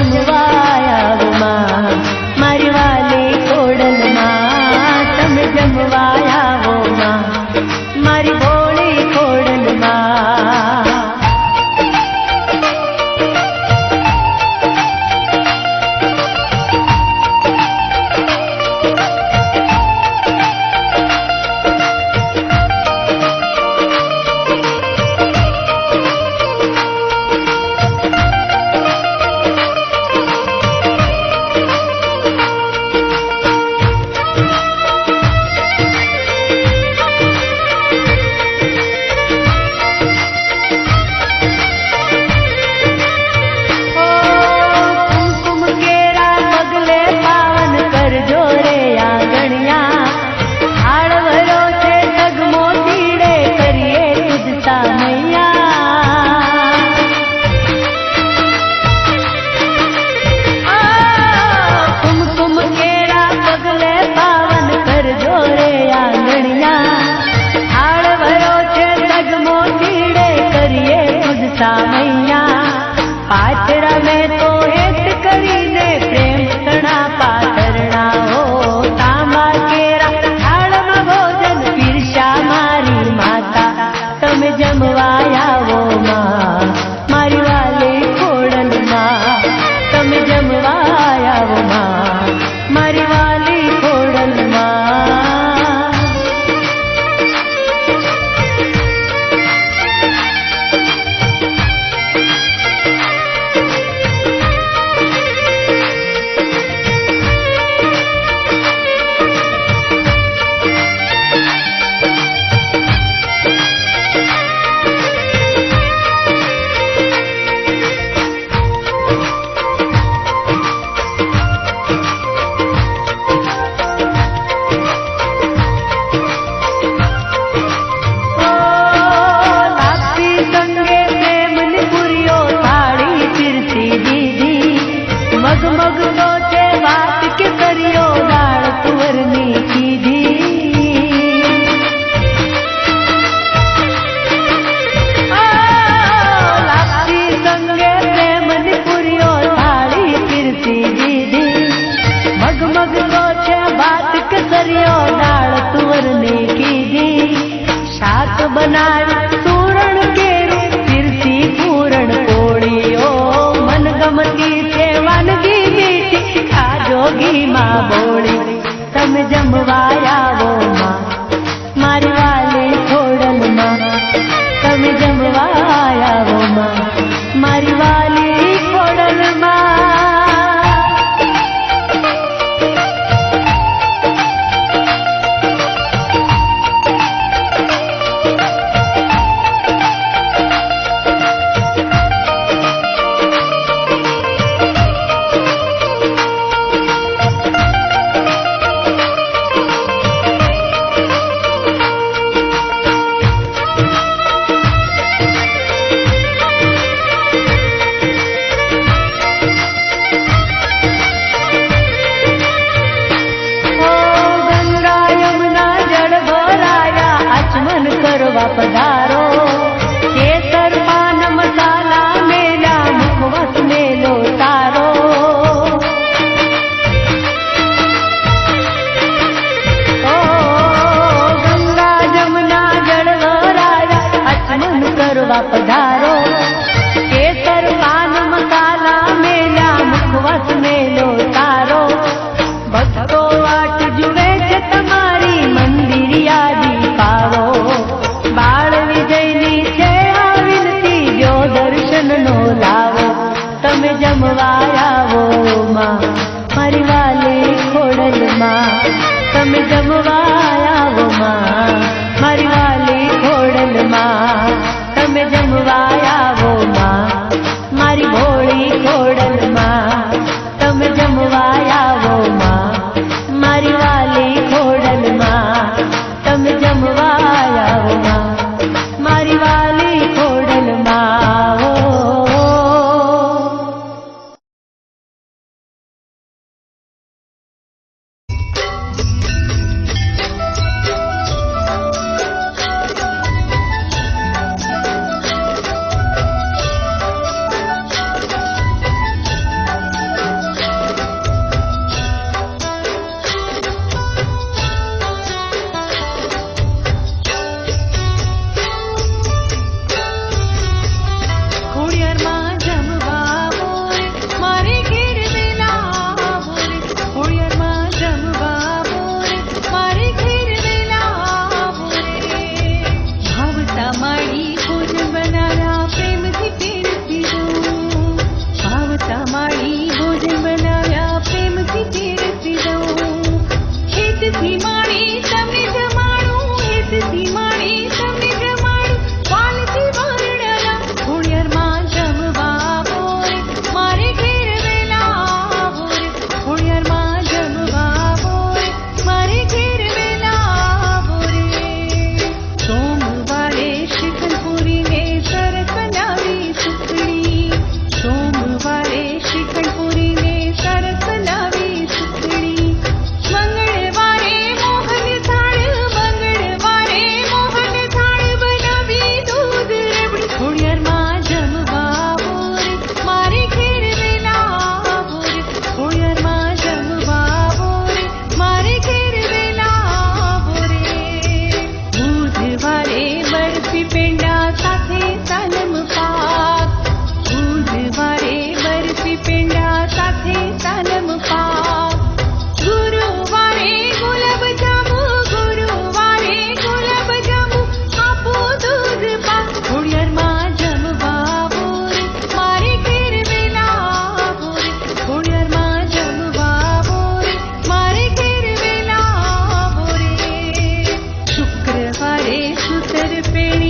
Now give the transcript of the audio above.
Señor. સામૈયા પાત્ર મેં જમવા કરવા પધારો. કેસર પાન મસાલા મેલા મુખવસ મેલો તારો. ઓ ગંગા જમના જળ વરાયા અચમન કરવા પધારો. ஓடணுமா did it, Benny?